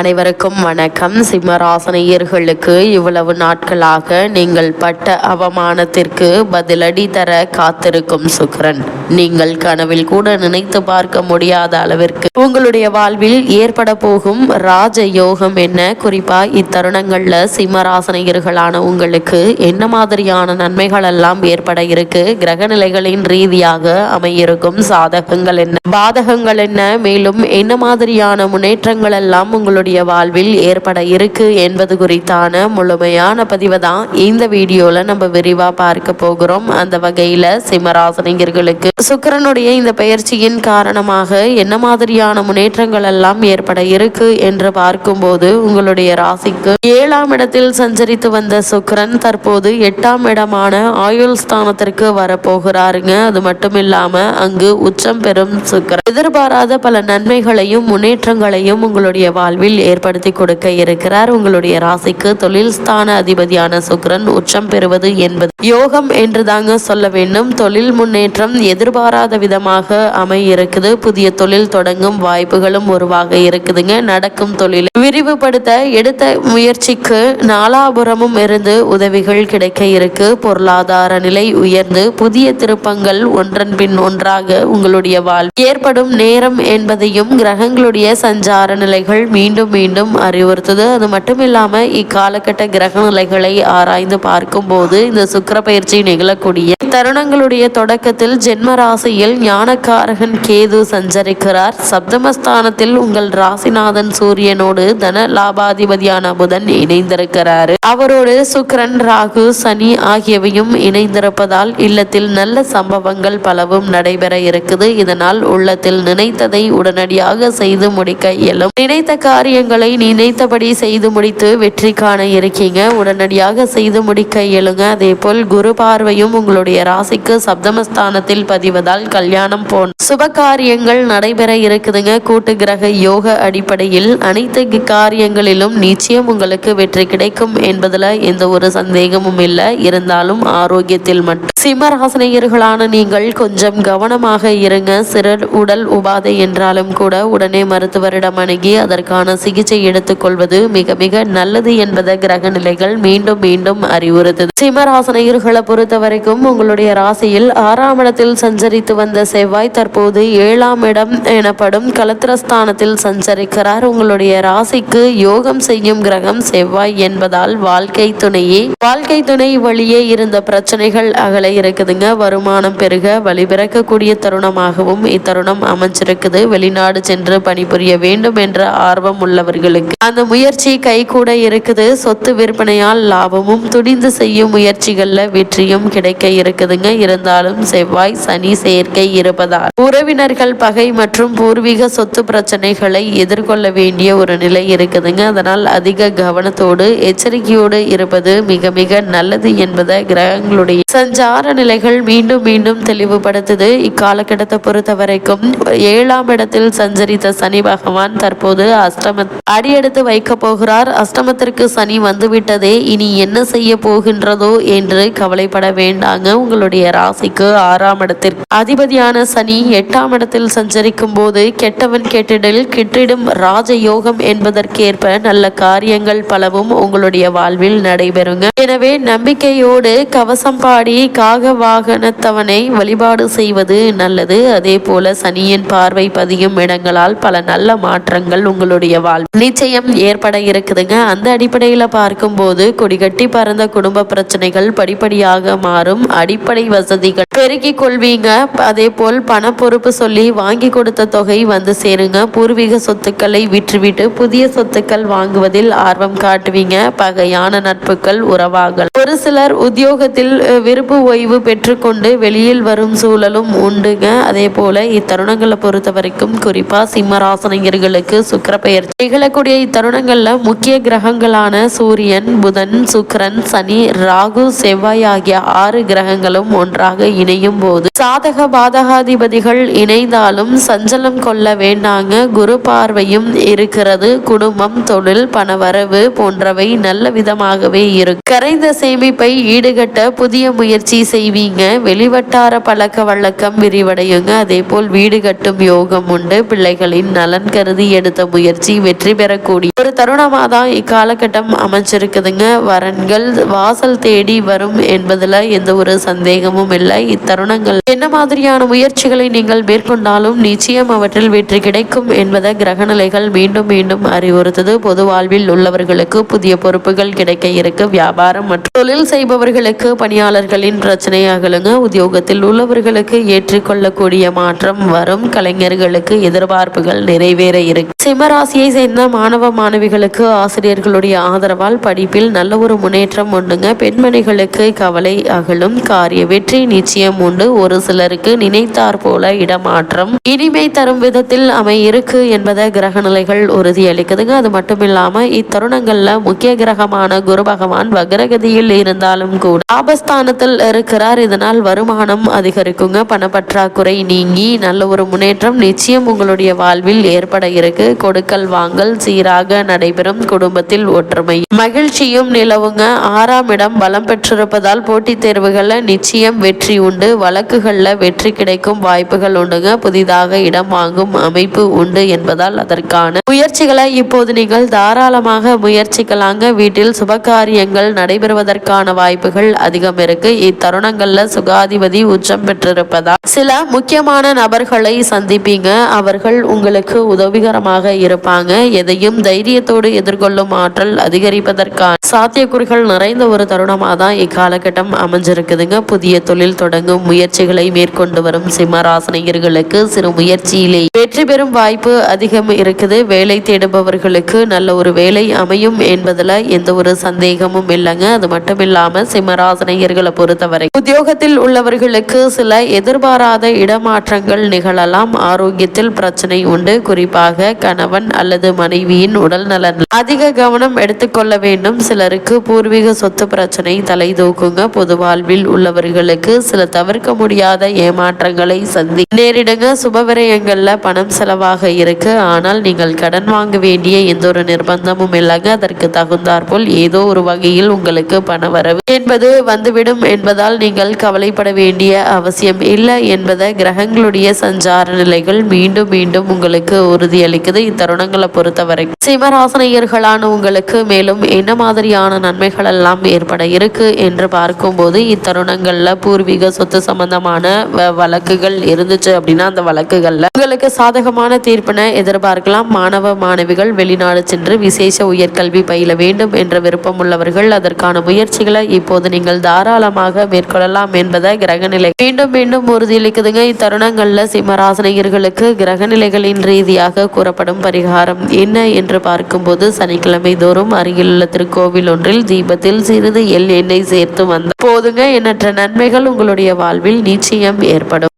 அனைவருக்கும் வணக்கம். சிம்மராசனையர்களுக்கு இவ்வளவு நாட்களாக நீங்கள் பட்ட அவமானத்திற்கு பதிலடி தர காத்திருக்கும் சுக்கரன். நீங்கள் கனவில் கூட நினைத்து பார்க்க முடியாத அளவிற்கு உங்களுடைய வாழ்வில் ஏற்பட போகும் ராஜ யோகம் என்ன? குறிப்பா இத்தருணங்கள்ல சிம்மராசனையர்களான உங்களுக்கு என்ன மாதிரியான நன்மைகள் எல்லாம் ஏற்பட இருக்கு? கிரக நிலைகளின் ரீதியாக அமையிருக்கும் சாதகங்கள் என்ன? பாதகங்கள் என்ன? மேலும் என்ன மாதிரியான முன்னேற்றங்கள் எல்லாம் உங்களுடைய வாழ்வில் ஏற்பட இருக்கு என்பது குறித்தான முழுமையான பதிவை தான் இந்த வீடியோல நம்ம விரிவா பார்க்க போகிறோம். அந்த வகையில சிம்மராசனிகர்களுக்கு சுக்கிரனுடைய இந்த பயிற்சியின் காரணமாக என்ன மாதிரியான முன்னேற்றங்கள் எல்லாம் ஏற்பட இருக்கு என்று பார்க்கும்போது உங்களுடைய ராசிக்கு ஏழாம் இடத்தில் சஞ்சரித்து வந்த சுக்கரன் தற்போது எட்டாம் இடமான ஆயுள் ஸ்தானத்திற்கு வரப்போகிறாருங்க. அது மட்டும் இல்லாம அங்கு உச்சம் பெறும் சுக்கரன். எதிர்பாராத பல நன்மைகளையும் முன்னேற்றங்களையும் உங்களுடைய வாழ்வில் ஏற்படுத்தி கொடுக்க இருக்கிறார். உங்களுடைய ராசிக்கு தொழில் ஸ்தான அதிபதியான சுக்கிரன் உச்சம் பெறுவது என்பது யோகம் என்று தாங்க சொல்ல வேண்டும். தொழில் முன்னேற்றம் எதிர்பாராத விதமாக அமைய இருக்குது புதிய தொழில் தொடங்கும் வாய்ப்புகளும் உருவாக இருக்குதுங்க. நடக்கும் தொழில் விரிவுபடுத்த எடுத்த முயற்சிக்கு நாலாபுரமும் இருந்து உதவிகள் கிடைக்க இருக்கு. பொருளாதார நிலை உயர்ந்து புதிய திருப்பங்கள் ஒன்றன் பின் ஒன்றாக உங்களுடைய வாழ் ஏற்படும் நேரம் என்பதையும் கிரகங்களுடைய சஞ்சார நிலைகள் மீண்டும் மீண்டும் அறிவுறுத்துது. அது மட்டும் இல்லாமல் இக்காலகட்ட கிரக நிலைகளை ஆராய்ந்து பார்க்கும்போது இந்த சுக்கிர பயிற்சி நிகழக்கூடிய தருணங்களுடைய தொடக்கத்தில் ஜென்ம ராசியில் ஞானக்காரகன் கேது சஞ்சரிக்கிறார். சப்தமஸ்தானத்தில் உங்கள் ராசிநாதன் சூரியனோடு தன லாபாதிபதியான புதன் இணைந்திருக்கிறார். அவரோடு சுக்கரன் ராகு சனி ஆகியவையும் இணைந்திருப்பதால் இல்லத்தில் நல்ல சம்பவங்கள் பலவும் நடைபெற இருக்குது. இதனால் உள்ளத்தில் நினைத்ததை உடனடியாக செய்து முடிக்க இயலும். நினைத்த காரியங்களை நினைத்தபடி செய்து முடித்து வெற்றி காண இருக்கீங்க. உடனடியாக செய்து முடிக்க இயலுங்க அதே போல் குரு பார்வையும் உங்களுடைய ராசிக்கு சப்தமஸ்தானத்தில் பதிவதால் கல்யாணம் போன. சுப காரியங்கள் நடைபெற இருக்குதுங்க. கூட்டு கிரக யோக அடிப்படையில் அனைத்து காரியங்களிலும் நிச்சயம் உங்களுக்கு வெற்றி கிடைக்கும் என்பதுல எந்த ஒரு சந்தேகமும் இல்லை. இருந்தாலும் ஆரோக்கியத்தில் மட்டும். சிம்மராசனையர்களான நீங்கள் கொஞ்சம் கவனமாக இருங்க. சிறர் உடல் உபாதை என்றாலும் கூட உடனே மருத்துவரிடம் அணுகி அதற்கான சிகிச்சை எடுத்துக்கொள்வது மிக மிக நல்லது என்பதை கிரக நிலைகள் மீண்டும் மீண்டும் அறிவுறுத்தது. சிம்மராசனையர்களை பொறுத்த வரைக்கும் உங்களுடைய ராசியில் ஆறாம் இடத்தில் சஞ்சரித்து வந்த செவ்வாய் தற்போது ஏழாம் இடம் எனப்படும் கலத்திரஸ்தானத்தில் சஞ்சரிக்கிறார். உங்களுடைய ராசிக்கு யோகம் செய்யும் கிரகம் செவ்வாய் என்பதால் வாழ்க்கை துணையே. வாழ்க்கை துணை வழியே இருந்த பிரச்சனைகள் அகல இருக்குதுங்க. வருமானம் பெருக வழிபிறக்கக்கூடிய தருணமாகவும் இத்தருணம் அமைஞ்சிருக்குது. வெளிநாடு சென்று பணிபுரிய வேண்டும் என்ற ஆர்வம் உள்ளவர்களுக்கு. அந்த முயற்சி கைகூட இருக்குது. சொத்து விற்பனையால் லாபமும் துணிந்து செய்யும் முயற்சிகள்ல வெற்றியும் கிடைக்க இருக்குதுங்க. இருந்தாலும் செவ்வாய் சனி சேர்க்கை இருப்பதால். உறவினர்கள் பகை மற்றும் பூர்வீக சொத்து பிரச்சனைகளை எதிர்கொள்ள வேண்டிய ஒரு நிலை இருக்குதுங்க. அதனால் அதிக கவனத்தோடு எச்சரிக்கையோடு இருப்பது மிக மிக நல்லது என்பதை கிரகங்களுடைய சஞ்சார நிலைகள் மீண்டும் மீண்டும் தெளிவுபடுத்துது. இக்காலகட்டத்தை பொறுத்த வரைக்கும் ஏழாம் இடத்தில் சஞ்சரித்த சனி பகவான் தற்போது அஷ்டம் அடியெடுத்து வைக்க போகிறார். அஷ்டமத்திற்கு சனி வந்துவிட்டதே இனி என்ன செய்ய போகின்றதோ என்று கவலைப்பட வேண்டாங்க. உங்களுடைய ராசிக்கு ஆறாம் இடத்திற்கு அதிபதியான சனி எட்டாம் இடத்தில் சஞ்சரிக்கும் போது கெட்டவன் கெட்டிடில் கிட்டிடும் ராஜயோகம் என்பதற்கேற்ப நல்ல காரியங்கள் பலவும் உங்களுடைய வாழ்வில் நடைபெறுங்க. எனவே நம்பிக்கையோடு கவசம் பாடி காக வாகனத்தவனை வழிபாடு செய்வது நல்லது. அதே போல சனியின் பார்வை பதியும் இடங்களால் பல நல்ல மாற்றங்கள் உங்களுடைய வாழ் நிச்சயம் ஏற்பட இருக்குதுங்க. அந்த அடிப்படையில் பார்க்கும்போது கொடிகட்டி பறந்த குடும்ப பிரச்சனைகள் படிப்படியாக மாறும். அடிப்படை வசதிகள் பெருக்கிக் கொள்வீங்க. அதே போல் பண பொறுப்பு சொல்லி வாங்கி கொடுத்த தொகை வந்து சேருங்க. பூர்வீக சொத்துக்களை விற்றுவிட்டு புதிய சொத்துக்கள் வாங்குவதில் ஆர்வம் காட்டுவீங்க. பகையான நட்புகள் உறவாகல். ஒரு சிலர் உத்தியோகத்தில் விருப்பு ஓய்வு பெற்றுக்கொண்டு வெளியில் வரும் சூழலும் உண்டுங்க. அதே போல இத்தருணங்களை பொறுத்த வரைக்கும் குறிப்பா சிம்மராசனியர்களுக்கு சுக்கிர பெயர் நிகழக்கூடிய இத்தருணங்களில் முக்கிய கிரகங்களான சூரியன் புதன் சுக்கரன் சனி ராகு செவ்வாய் ஆகிய ஆறு கிரகங்களும் ஒன்றாக இணையும் போது சாதக பாதகாதிபதிகள் இணைந்தாலும் சஞ்சலம் கொள்ள வேண்டாங்க. குரு பார்வையும் இருக்கிறது. குடும்பம் தொழில் பணவரவு போன்றவை நல்ல விதமாகவே இருக்கும் கரைந்த சேமிப்பை ஈடுகட்ட புதிய முயற்சி செய்வீங்க. வெளிவட்டார பழக்க வழக்கம் விரிவடையுங்க. அதே போல் வீடு கட்டும் யோகம் உண்டு. பிள்ளைகளின் நலன் கருதி எடுத்த முயற்சி வெற்றி பெறக்கூடிய ஒரு தருணமாக தான் இக்காலகட்டம் அமைச்சிருக்குதுங்க வரன்கள் வாசல் தேடி வரும் என்பதுல எந்த ஒரு சந்தேகமும் இல்லை. இத்தருணங்கள் என்ன மாதிரியான முயற்சிகளை நீங்கள் மேற்கொண்டாலும் நிச்சயம் அவற்றில் வெற்றி கிடைக்கும் என்பதை கிரகநிலைகள் மீண்டும் மீண்டும் அறிவுறுத்தது. பொது வாழ்வில் உள்ளவர்களுக்கு புதிய பொறுப்புகள் கிடைக்க இருக்கு. வியாபாரம் மற்றும் தொழில் செய்பவர்களுக்கு பணியாளர்களின் பிரச்சனையாகலுங்க. உத்தியோகத்தில் உள்ளவர்களுக்கு ஏற்றுக்கொள்ளக்கூடிய மாற்றம் வரும். கலைஞர்களுக்கு எதிர்பார்ப்புகள் நிறைவேற இருக்கு. சிம்மராசியை சேர்ந்த மாணவ மாணவிகளுக்கு ஆசிரியர்களுடைய ஆதரவால் படிப்பில் நல்ல ஒரு முன்னேற்றம் உண்டுங்க. பெண்மணிகளுக்கு கவலை அகலும். காரிய வெற்றி நிச்சயம் உண்டு. ஒரு சிலருக்கு நினைத்தார் போல இடமாற்றம். இனிமை தரும் விதத்தில் அமை இருக்கு என்பதை கிரக நிலைகள் உறுதியளிக்குதுங்க. அது மட்டும் இல்லாம இத்தருணங்கள்ல முக்கிய கிரகமான குரு பகவான் வக்ரகதியில் இருந்தாலும் கூட ஆபஸ்தானத்தில் இருக்கிறார். இதனால் வருமானம் அதிகரிக்குங்க. பணப்பற்றாக்குறை நீங்கி நல்ல ஒரு முன்னேற்றம் நிச்சயம் உங்களுடைய வாழ்வில் ஏற்பட இருக்கு. கொடுக்கல் வா வாங்கல் சீராக நடைபெறும் குடும்பத்தில் ஒற்றுமை. மகிழ்ச்சியும் நிலவுங்க. ஆறாம் இடம் பலம் பெற்றிருப்பதால் போட்டித் தேர்வுகள்ல நிச்சயம் வெற்றி உண்டு. வழக்குகள்ல வெற்றி கிடைக்கும் வாய்ப்புகள் உண்டுங்க. புதிதாக இடம் வாங்கும் அமைப்பு உண்டு என்பதால் அதற்கான முயற்சிகளை இப்போது நீங்கள் தாராளமாக முயற்சிக்கலாங்க. வீட்டில் சுபகாரியங்கள் நடைபெறுவதற்கான வாய்ப்புகள் அதிகம் இருக்கு. இத்தருணங்கள்ல சுகாதிபதி உச்சம் பெற்றிருப்பதால் சில முக்கியமான நபர்களை சந்திப்பீங்க. அவர்கள் உங்களுக்கு உதவிகரமாக இருப்பாங்க. எதையும் தைரியத்தோடு எதிர்கொள்ளும் ஆற்றல் அதிகரிப்பதற்கான சாத்தியக்கூறுகள் நிறைந்த ஒரு தருணமாக தான் இக்காலகட்டம் அமைஞ்சிருக்குதுங்க. புதிய தொழில் தொடங்கும் முயற்சிகளை மேற்கொண்டு வரும் சிம்மராசனியர்களுக்கு சிறு முயற்சியிலே வெற்றி பெறும் வாய்ப்பு அதிகம் இருக்குது. வேலை தேடுபவர்களுக்கு நல்ல ஒரு வேலை அமையும் என்பதுல எந்த ஒரு சந்தேகமும் இல்லைங்க. அது மட்டும் இல்லாமல் சிம்மராசனையர்களை பொறுத்தவரை உத்தியோகத்தில் உள்ளவர்களுக்கு சில எதிர்பாராத இடமாற்றங்கள் நிகழலாம். ஆரோக்கியத்தில் பிரச்சனை உண்டு. குறிப்பாக கணவன் அல்லது மனைவியின் உடல் நலன் அதிக கவனம் எடுத்துக்கொள்ள வேண்டும். சிலருக்கு பூர்வீக சொத்து பிரச்சனை தலை தூக்குங்க பொது வாழ்வில் உள்ளவர்களுக்கு சில தவிர்க்க முடியாத ஏமாற்றங்களை சந்தி நேரிடுங்க. சுபவிரயங்கள்ல பணம் செலவாக இருக்கு. ஆனால் நீங்கள் கடன் வாங்க வேண்டிய எந்த ஒரு நிர்பந்தமும் இல்லைங்க. அதற்கு தகுந்தாற்போல் ஏதோ ஒரு வகையில் உங்களுக்கு பண வரவு என்பது வந்துவிடும் என்பதால் நீங்கள் கவலைப்பட வேண்டிய அவசியம் இல்லை என்பதை கிரகங்களுடைய சஞ்சார நிலைகள் மீண்டும் மீண்டும் உங்களுக்கு உறுதியளிக்குது. இத்தருணங்களை பொறுத்தவரை சிம்மராசனையர்களான உங்களுக்கு மேலும் என்ன மாதிரியான நன்மைகள் எல்லாம் ஏற்பட இருக்கு என்று பார்க்கும்போது இத்தருணங்கள்ல பூர்வீக சொத்து சம்பந்தமான வ- வழக்குகள் இருந்துச்சு அப்படின்னா அந்த வழக்குகள்ல உங்களுக்கு சாதகமான தீர்ப்பினை எதிர்பார்க்கலாம். மாணவ மாணவிகள் வெளிநாடு சென்று விசேஷ உயர்கல்வி பயில வேண்டும் என்ற விருப்பம் உள்ளவர்கள் அதற்கான முயற்சிகளை இப்போது நீங்கள் தாராளமாக மேற்கொள்ளலாம் என்பதை கிரகநிலை மீண்டும் மீண்டும் உறுதியளிக்குதுங்க. இத்தருணங்கள்ல சிம்மராசனையர்களுக்கு கிரகநிலைகளின் ரீதியாக கூறப்படும் பரிகாரம் என்ன என்று பார்க்கும்போது சனிக்கிழமை தோறும் அருகிலுள்ள திருக்கோவில் ஒன்றில் தீபத்தில் சிறிது எல் எண்ணெய் சேர்த்து வந்த போதுங்க எண்ணற்ற நன்மைகள் உங்களுடைய வாழ்வில் நிச்சயம் ஏற்படும்.